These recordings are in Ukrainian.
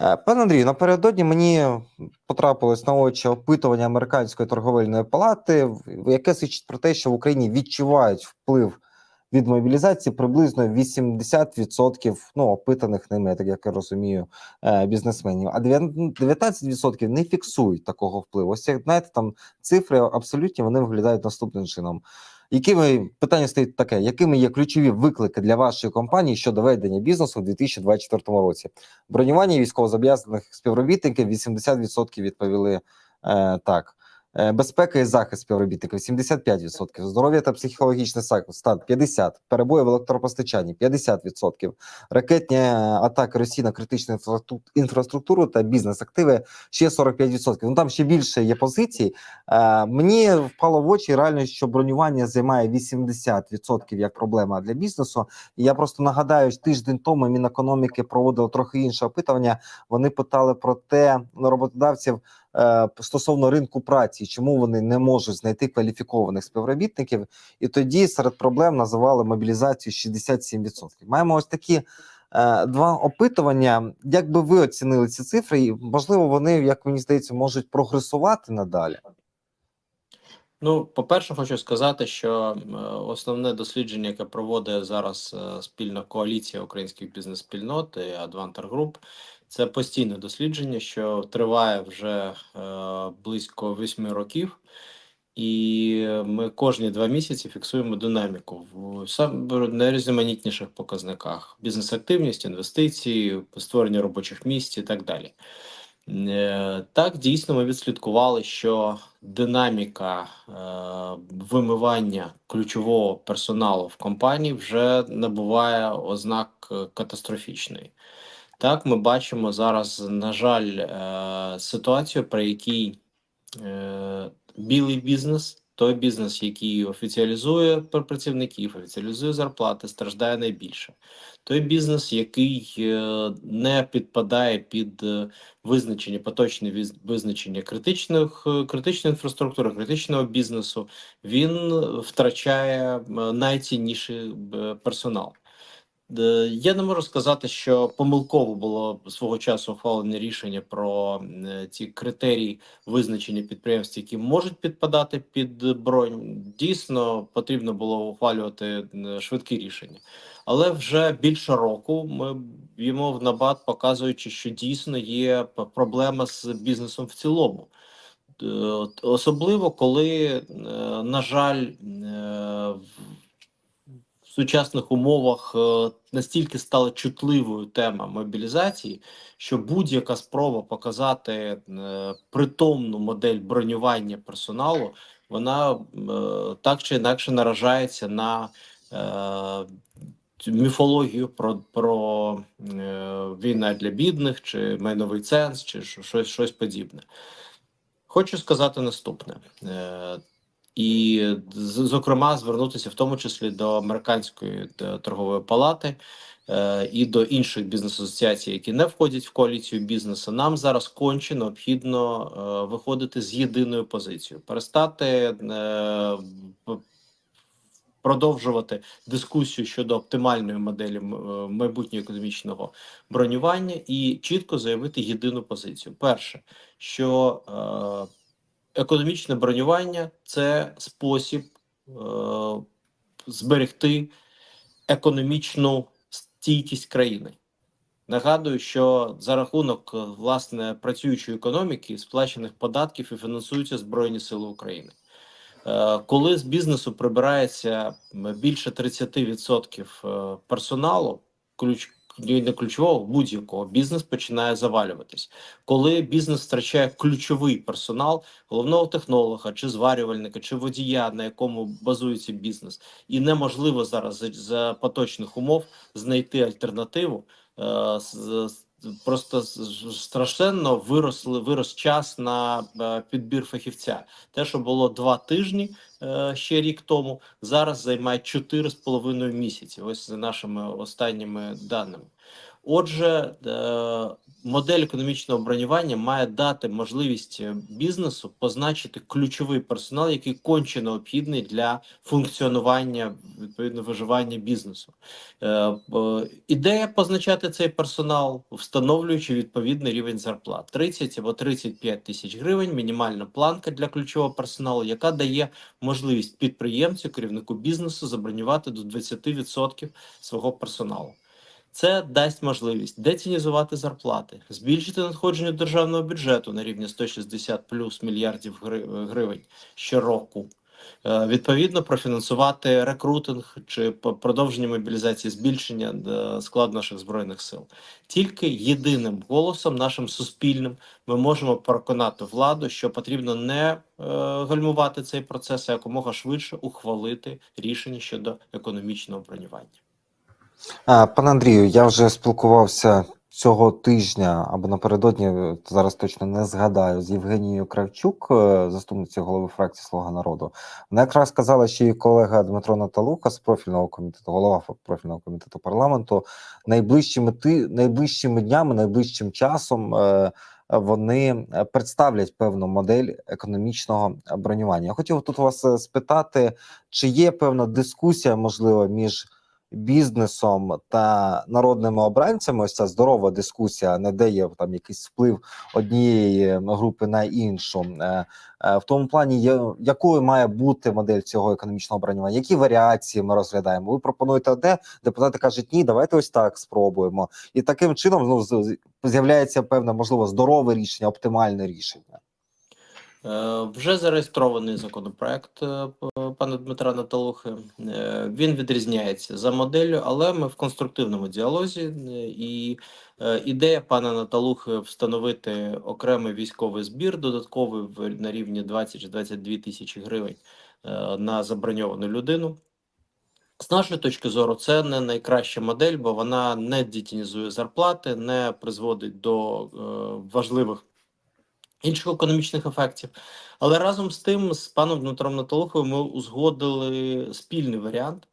Е, Пане Андрію, напередодні мені потрапилось на очі опитування американської торговельної палати, яке свідчить про те, що в Україні відчувають вплив від мобілізації приблизно 80% ну, опитаних ними, так як я розумію, е, бізнесменів. А 19% не фіксують такого впливу. Ось як знаєте, там цифри абсолютні вони виглядають наступним чином. Якими питання стоїть таке: якими є ключові виклики для вашої компанії щодо ведення бізнесу у 2024 році? Бронювання військовозобов'язаних співробітників 80% відповіли е, так. Е, Безпека і захист співробітників 75%, здоров'я та психологічний стан 50%, перебої в електропостачанні 50%, ракетні е, атаки Росії на критичну інфраструк- інфраструктуру та бізнес-активи ще 45%. Ну там ще більше є позицій. Е, Мені впало в очі реально, що бронювання займає 80% як проблема для бізнесу. І я просто нагадаю, що тиждень тому Мінекономіки проводило трохи інше опитування. Вони питали про те, ну, роботодавців стосовно ринку праці, чому вони не можуть знайти кваліфікованих співробітників. І тоді серед проблем називали мобілізацію 67%. Маємо ось такі. е, Два опитування. Як би ви оцінили ці цифри? І можливо, вони, як мені здається, можуть прогресувати надалі. Ну, по-перше, хочу сказати, що е, основне дослідження, яке проводить зараз е, спільна коаліція українських бізнес-спільнот і Group, це постійне дослідження, що триває вже е, близько восьми років. І ми кожні два місяці фіксуємо динаміку в сам найрізноманітніших показниках: бізнес-активність, інвестиції, створення робочих місць і так далі. Е, Так, дійсно, ми відслідкували, що динаміка е, вимивання ключового персоналу в компанії вже набуває ознак катастрофічної. Так, ми бачимо зараз, на жаль, е, ситуацію, при якій е, білий бізнес, той бізнес, який офіціалізує працівників, офіціалізує зарплати, страждає найбільше. Той бізнес, який е, не підпадає під визначення, поточне визначення критичних критичної інфраструктури, критичного бізнесу, він втрачає найцінніший персонал. Е, Я не можу сказати, що помилково було свого часу ухвалене рішення про е, ці критерії визначення підприємств, які можуть підпадати під бронь. Дійсно, потрібно було ухвалювати е, швидкі рішення. Але вже більше року ми б'ємо в набат, показуючи, що дійсно є проблема з бізнесом в цілому. Особливо коли, на жаль, сучасних умовах е, настільки стала чутливою тема мобілізації, що будь-яка спроба показати е, притомну модель бронювання персоналу, вона е, так чи інакше наражається на міфологію про, про війна для бідних, чи майновий ценз, чи щось, щось подібне. Хочу сказати наступне. І, зокрема, звернутися в тому числі до американської е, торгової палати е, і до інших бізнес-асоціацій, які не входять в коаліцію бізнесу. Нам зараз конче необхідно е, виходити з єдиною позицією, перестати продовжувати дискусію щодо оптимальної моделі майбутнього економічного бронювання і чітко заявити єдину позицію. Перше, що економічне бронювання це спосіб е, зберегти економічну стійкість країни. Нагадую, що за рахунок е, власне працюючої економіки, сплачених податків і фінансуються Збройні Сили України. Е, Коли з бізнесу прибирається більше 30% е, персоналу, ключ не ключового будь-якого бізнес починає завалюватись. Коли бізнес втрачає ключовий персонал, головного технолога чи зварювальника, чи водія, на якому базується бізнес, і неможливо зараз за, за поточних умов знайти альтернативу. е, з- Просто страшенно виросли вирос час на е, підбір фахівця. Те, що було два тижні е, ще рік тому, зараз займає чотири з половиною місяці. Ось за нашими останніми даними. Отже, е, модель економічного бронювання має дати можливість е, бізнесу позначити ключовий персонал, який конче необхідний для функціонування відповідно виживання бізнесу. Е, е, ідея позначати цей персонал, встановлюючи відповідний рівень зарплат 30 або 35 тисяч гривень, мінімальна планка для ключового персоналу, яка дає можливість підприємцю, керівнику бізнесу забронювати до 20% свого персоналу. Це дасть можливість децінізувати зарплати, збільшити надходження державного бюджету на рівні 160 плюс мільярдів гривень щороку. Е, Відповідно, профінансувати рекрутинг чи продовження мобілізації, збільшення е, складу наших збройних сил. Тільки єдиним голосом, нашим суспільним, ми можемо переконати владу, що потрібно не е, гальмувати цей процес, а якомога швидше ухвалити рішення щодо економічного бронювання. Пане Андрію, я вже спілкувався цього тижня або напередодні, е, зараз точно не згадаю, з Євгенією Кравчук, е, заступницею голови фракції Слуга народу. Вона якраз сказала, що її колега Дмитро Наталуха з профільного комітету, голова профільного комітету парламенту, найближчими ти найближчими днями, найближчим часом. е, Вони представлять певну модель економічного бронювання. Я хотів тут вас спитати, чи є певна дискусія, можливо, між бізнесом та народними обранцями, ось ця здорова дискусія, не де є там якийсь вплив однієї групи на іншу. Е, е, В тому плані, якою має бути модель цього економічного бронювання, які варіації ми розглядаємо? Ви пропонуєте одне, депутати кажуть, ні, давайте ось так спробуємо. І таким чином ну, з'являється певне, можливо, здорове рішення, оптимальне рішення. Е, Вже зареєстрований законопроект е, пана Дмитра Наталухи. Е, Він відрізняється за моделлю, але ми в конструктивному діалозі. І ідея пана Наталухи встановити окремий військовий збір, додатковий на рівні 20 чи 22 тисячі гривень на заброньовану людину. З нашої точки зору, це не найкраща модель, бо вона не детінізує зарплати, не призводить до важливих інших економічних ефектів. Але разом з тим, з паном Дмитром Наталуховим ми узгодили спільний варіант,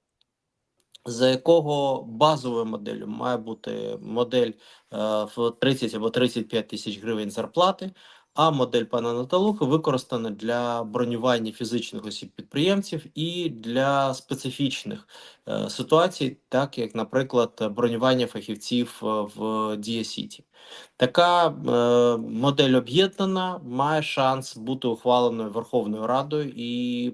за якого базовою моделлю має бути модель е, в 30 або 35 тисяч гривень зарплати. А модель пана Наталухи використана для бронювання фізичних осіб підприємців і для специфічних е, ситуацій, так як, наприклад, бронювання фахівців е, в Дія Сіті. Така е, модель об'єднана має шанс бути ухваленою Верховною Радою, і е,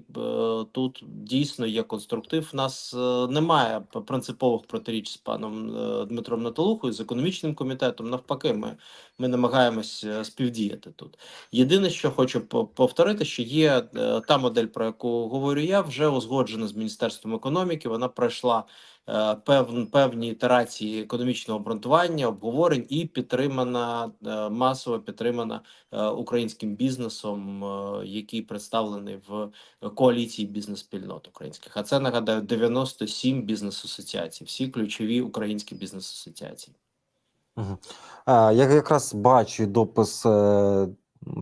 тут дійсно є конструктив. У нас е, немає принципових протиріч з паном е, Дмитром Наталухою, з економічним комітетом. Навпаки, ми, ми намагаємось е, співдіяти тут. Єдине, що хочу повторити, що є е, та модель, про яку говорю я, вже узгоджена з Міністерством економіки. Вона пройшла е, пев, певні ітерації економічного обґрунтування, обговорень і підтримана е, масово підтримана е, українським бізнесом, е, який представлений в коаліції бізнес-спільнот українських. А це нагадаю 97 бізнес-асоціацій, всі ключові українські бізнес-асоціації. Я якраз бачу допис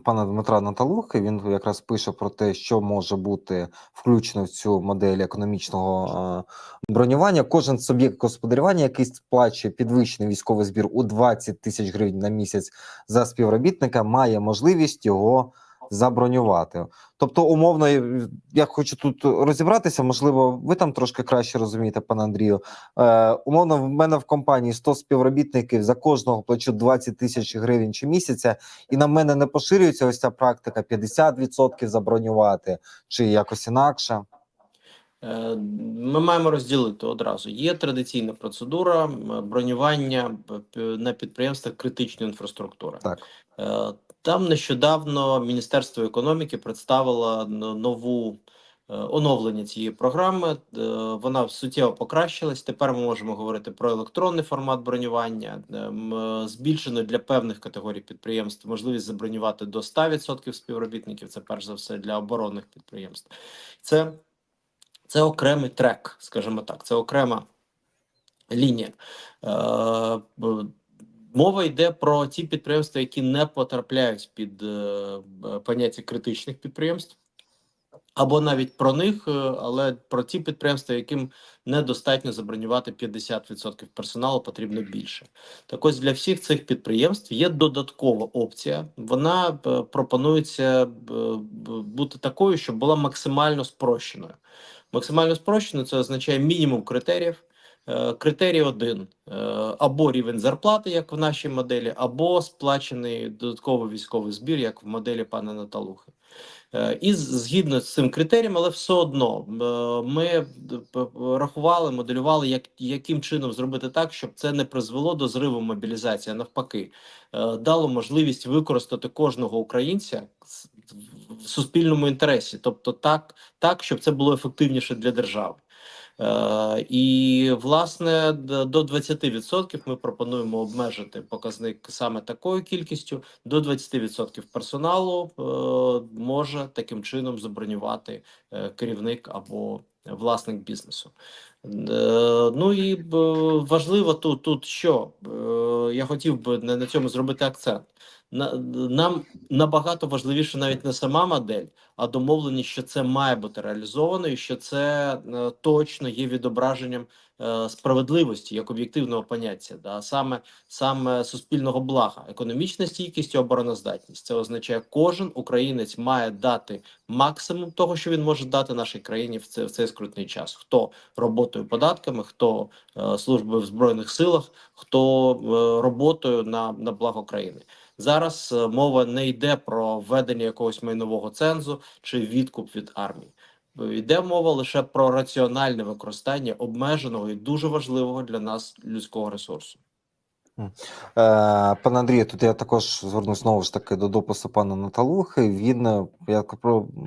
пана Дмитра Наталухи. Він якраз пише про те, що може бути включено в цю модель економічного е, бронювання. Кожен суб'єкт господарювання, який сплачує підвищений військовий збір у 20 тисяч гривень на місяць за співробітника, має можливість його забронювати. Тобто, умовно, я хочу тут розібратися. Можливо, ви там трошки краще розумієте, пане Андрію. Е, умовно, в мене в компанії 100 співробітників за кожного плачу 20 тисяч гривень чи місяця, і на мене не поширюється ось ця практика 50% забронювати чи якось інакше. Е, Ми маємо розділити одразу. Є традиційна процедура бронювання на підприємствах критичної інфраструктури. Так. Е, Там нещодавно Міністерство економіки представило нову е, оновлення цієї програми. Вона суттєво покращилась. Тепер ми можемо говорити про електронний формат бронювання, збільшено для певних категорій підприємств можливість забронювати до 100% співробітників. Це перш за все для оборонних підприємств. Це це окремий трек, скажімо так, це окрема лінія. Е, мова йде про ті підприємства, які не потрапляють під е, поняття критичних підприємств. або навіть про них, е, але про ті підприємства, яким недостатньо забронювати 50% персоналу, потрібно більше. Так ось для всіх цих підприємств є додаткова опція. Вона пропонується бути такою, щоб була максимально спрощеною. Максимально спрощеною це означає мінімум критеріїв. Е, Критерій один е, або рівень зарплати, як в нашій моделі, або сплачений додатковий військовий збір, як в моделі пана Наталухи. Е, І згідно з цим критерієм, але все одно ми рахували, моделювали, як, яким чином зробити так, щоб це не призвело до зриву мобілізації, а навпаки, дало можливість використати кожного українця суспільному інтересі, тобто так, так щоб це було ефективніше для держави. Е, і власне до 20% ми пропонуємо обмежити показник саме такою кількістю. До 20% персоналу е, може таким чином забронювати е, керівник або власник бізнесу. Е, ну і б, важливо тут, тут що Е, я хотів би на, на цьому зробити акцент. На, нам набагато важливіше навіть не сама модель, а домовленість, що це має бути реалізовано, і що це е, точно є відображенням е, справедливості як об'єктивного поняття, да саме саме суспільного блага, економічна стійкість обороноздатність. Це означає, кожен українець має дати максимум того, що він може дати нашій країні в цей, в цей скрутний час. Хто роботою податками, хто е, службою в збройних силах, хто е, роботою на, на благо країни. Зараз е, мова не йде про введення якогось майнового цензу чи відкуп від армії. Е, Йде мова лише про раціональне використання обмеженого і дуже важливого для нас людського ресурсу. Е, Пане Андрію, тут я також звернусь знову ж таки до допису пана Наталухи. Він, е, я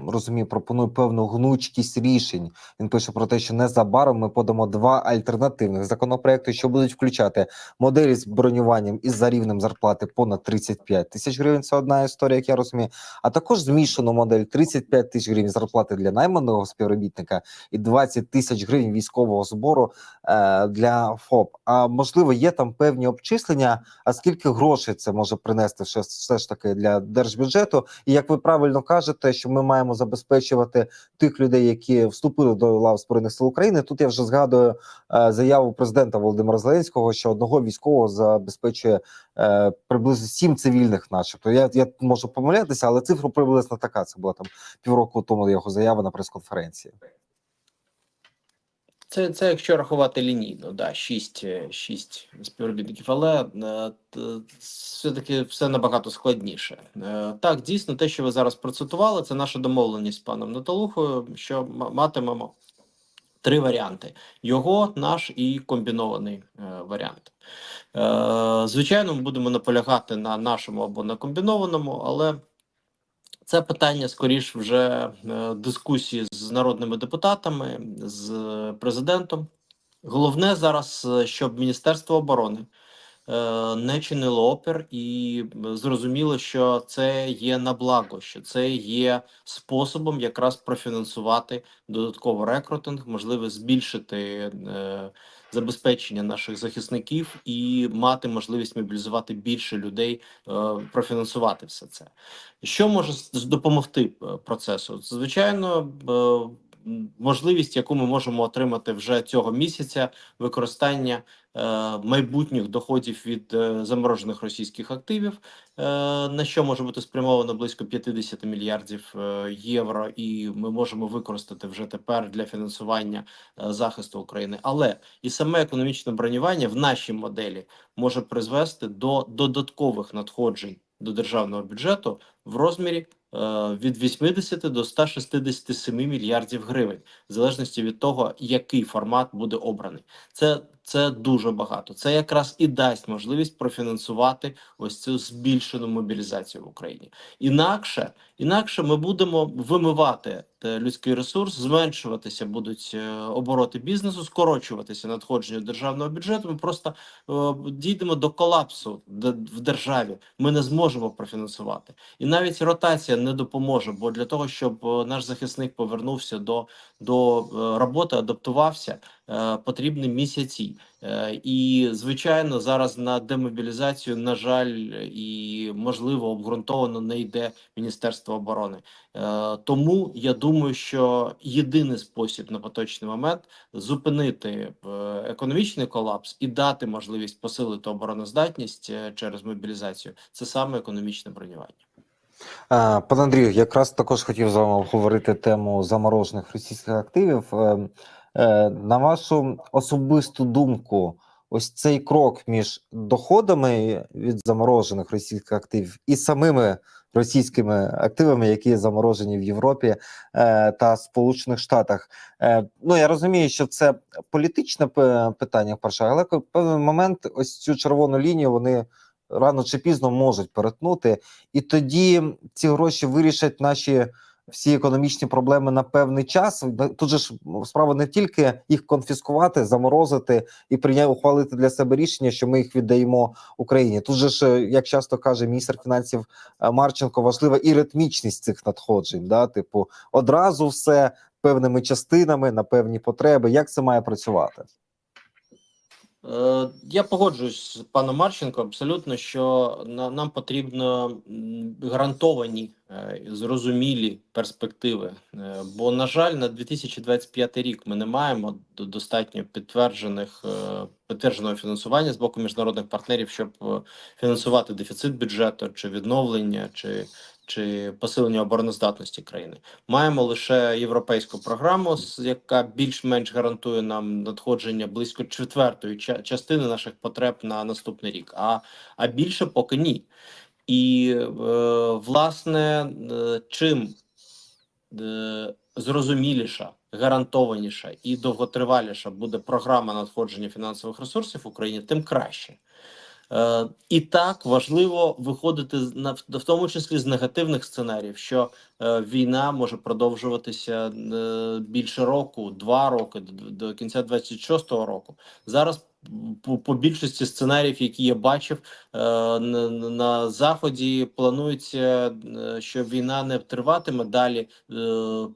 розумію, пропонує певну гнучкість рішень. Він пише про те, що незабаром ми подамо два альтернативних законопроекти, що будуть включати моделі з бронюванням із за рівнем зарплати понад 35 тисяч гривень. Це одна історія, як я розумію. А також змішану модель 35 тисяч гривень зарплати для найманого співробітника і 20 тисяч гривень військового збору е, для ФОП. А можливо, є там певні обчислення, а скільки грошей це може принести все, все ж таки для держбюджету? І як ви правильно кажете, що ми маємо забезпечувати тих людей, які вступили до лав збройних сил України. Тут я вже згадую е, заяву президента Володимира Зеленського, що одного військового забезпечує е, приблизно сім цивільних, начебто. Я, я можу помилятися, але цифра приблизно така. Це була там півроку тому його заява на прес-конференції. Це, це якщо рахувати лінійно, да, 6, 6 співробітників, але е, все-таки все набагато складніше. Е, Так, дійсно, те, що ви зараз процитували, це наша домовленість з паном Наталухою, що матимемо три варіанти: його, наш і комбінований е, варіант. Е, Звичайно, ми будемо наполягати на нашому або на комбінованому, але це питання скоріш вже е, дискусії з народними депутатами, з президентом. Головне зараз, е, щоб Міністерство оборони е, не чинило опір, і зрозуміло, що це є на благо, що це є способом якраз профінансувати додатково рекрутинг, можливо, збільшити забезпечення наших захисників і мати можливість мобілізувати більше людей, е, профінансувати все це. Що може допомогти е, процесу? Звичайно, е, можливість, яку ми можемо отримати вже цього місяця, використання е, майбутніх доходів від е, заморожених російських активів, е, на що може бути спрямовано близько 50 мільярдів е, євро, і ми можемо використати вже тепер для фінансування е, захисту України. Але і саме економічне бронювання в нашій моделі може призвести до додаткових надходжень до державного бюджету в розмірі від 80 до 167 мільярдів гривень, в залежності від того, який формат буде обраний. Це, це дуже багато. Це якраз і дасть можливість профінансувати ось цю збільшену мобілізацію в Україні. Інакше, інакше ми будемо вимивати е, людський ресурс, зменшуватися будуть е, обороти бізнесу, скорочуватися надходження державного бюджету. Ми просто е, дійдемо до колапсу в державі. Ми не зможемо профінансувати, і навіть ротація не допоможе. Бо для того, щоб наш захисник повернувся до, до роботи, адаптувався, потрібні місяці. Е, І звичайно, зараз на демобілізацію, на жаль, і можливо обґрунтовано не йде Міністерство оборони. Е, Тому я думаю, що єдиний спосіб на поточний момент зупинити е, економічний колапс і дати можливість посилити обороноздатність е, через мобілізацію це саме економічне бронювання. Е, Пане Андрію, якраз також хотів з вами обговорити тему заморожених російських активів. Е, На вашу особисту думку, ось цей крок між доходами від заморожених російських активів і самими російськими активами, які заморожені в Європі е, та Сполучених Штатах. Е, Ну я розумію, що це політичне питання, перше, але в певний момент ось цю червону лінію вони рано чи пізно можуть перетнути, і тоді ці гроші вирішать наші всі економічні проблеми на певний час. Тут же ж справа не тільки їх конфіскувати, заморозити і прийняти ухвалити для себе рішення, що ми їх віддаємо Україні. Тут же ж, е, як часто каже міністр фінансів е, Марченко, важлива і ритмічність цих надходжень. Да, типу, одразу все певними частинами на певні потреби. Як це має працювати? Е, Я погоджуюсь з паном Марченко абсолютно, що нам потрібно гарантовані, е, зрозумілі перспективи. Е, Бо, на жаль, на 2025 рік ми не маємо достатньо підтверджених підтвердженого фінансування з боку міжнародних партнерів, щоб фінансувати дефіцит бюджету чи відновлення, чи, чи посилення обороноздатності країни. Маємо лише європейську програму, яка більш-менш гарантує нам надходження близько четвертої частини наших потреб на наступний рік. А, а більше поки ні. І е, власне, е, чим е, зрозуміліша, гарантованіша і довготриваліша буде програма надходження фінансових ресурсів в Україні, тим краще. Е, і так важливо виходити в тому числі з негативних сценаріїв, що е, війна може продовжуватися е, більше року, два роки до, кінця 26-го року. Зараз по, по більшості сценаріїв, які я бачив, на, на заході планується, що війна не триватиме далі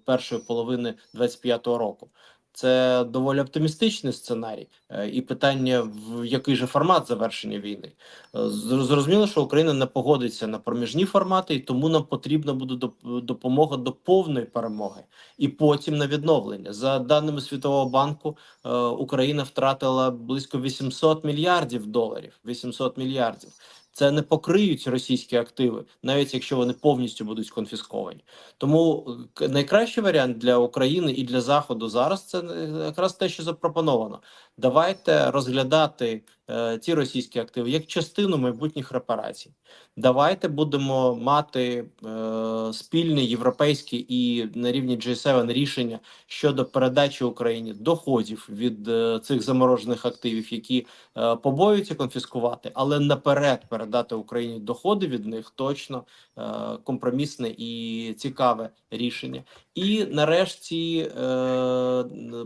першої половини 25-го року. Це доволі оптимістичний сценарій, Е, і питання в який же формат завершення війни. Е, Зрозуміло, що Україна не погодиться на проміжні формати, і тому нам потрібна буде допомога до повної перемоги і потім на відновлення. За даними Світового банку, е, Україна втратила близько 800 мільярдів доларів. 800 мільярдів. Це не покриють російські активи, навіть якщо вони повністю будуть конфісковані. Тому е, найкращий варіант для України і для Заходу зараз це е, якраз те, що запропоновано. Давайте розглядати е, ті російські активи як частину майбутніх репарацій. Давайте будемо мати е, спільне європейське і на рівні G7 рішення щодо передачі Україні доходів від е, цих заморожених активів, які е, побоюються конфіскувати, але наперед передати Україні доходи від них точно е, компромісне і цікаве рішення. І нарешті е,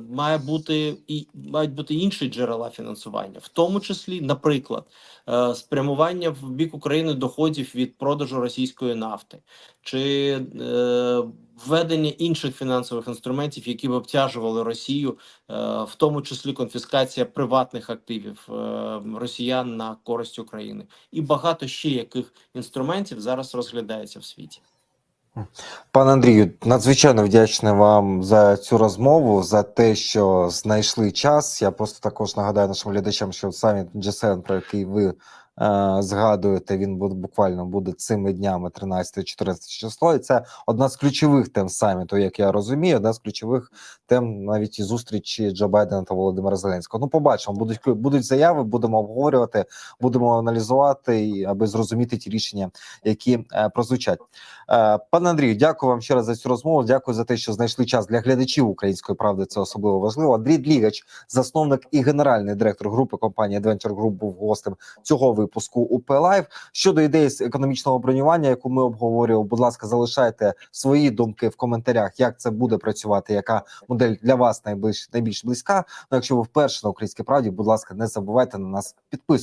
має бути і мають бути інші джерела фінансування, в тому числі, наприклад, е, спрямування в бік України доходів від продажу російської нафти, чи е, введення інших фінансових інструментів, які б обтяжували Росію, е, в тому числі конфіскація приватних активів росіян на користь України, і багато ще яких інструментів зараз розглядається в світі. Пане Андрію, надзвичайно вдячний вам за цю розмову, за те, що знайшли час. Я просто також нагадаю нашим глядачам, що саміт G7, про який ви згадуєте, він буквально буде цими днями 13-14 число. І це одна з ключових тем саміту, як я розумію, одна з ключових тем навіть і зустрічі Джо Байдена та Володимира Зеленського. Ну, побачимо, будуть будуть заяви, будемо обговорювати, будемо аналізувати, аби зрозуміти ті рішення, які е, прозвучать. Е, Пане Андрію, дякую вам ще раз за цю розмову. Дякую за те, що знайшли час для глядачів української правди. Це особливо важливо. Андрій Длігач, засновник і генеральний директор групи компанії Adventure Group, був гостем цього випуску УП Лайв. Щодо ідеї з економічного бронювання, яку ми обговорювали, будь ласка, залишайте свої думки в коментарях, як це буде працювати, яка модель для вас найближче найбільш близька. Ну, якщо ви вперше на українській правді, будь ласка, не забувайте на нас підписувати.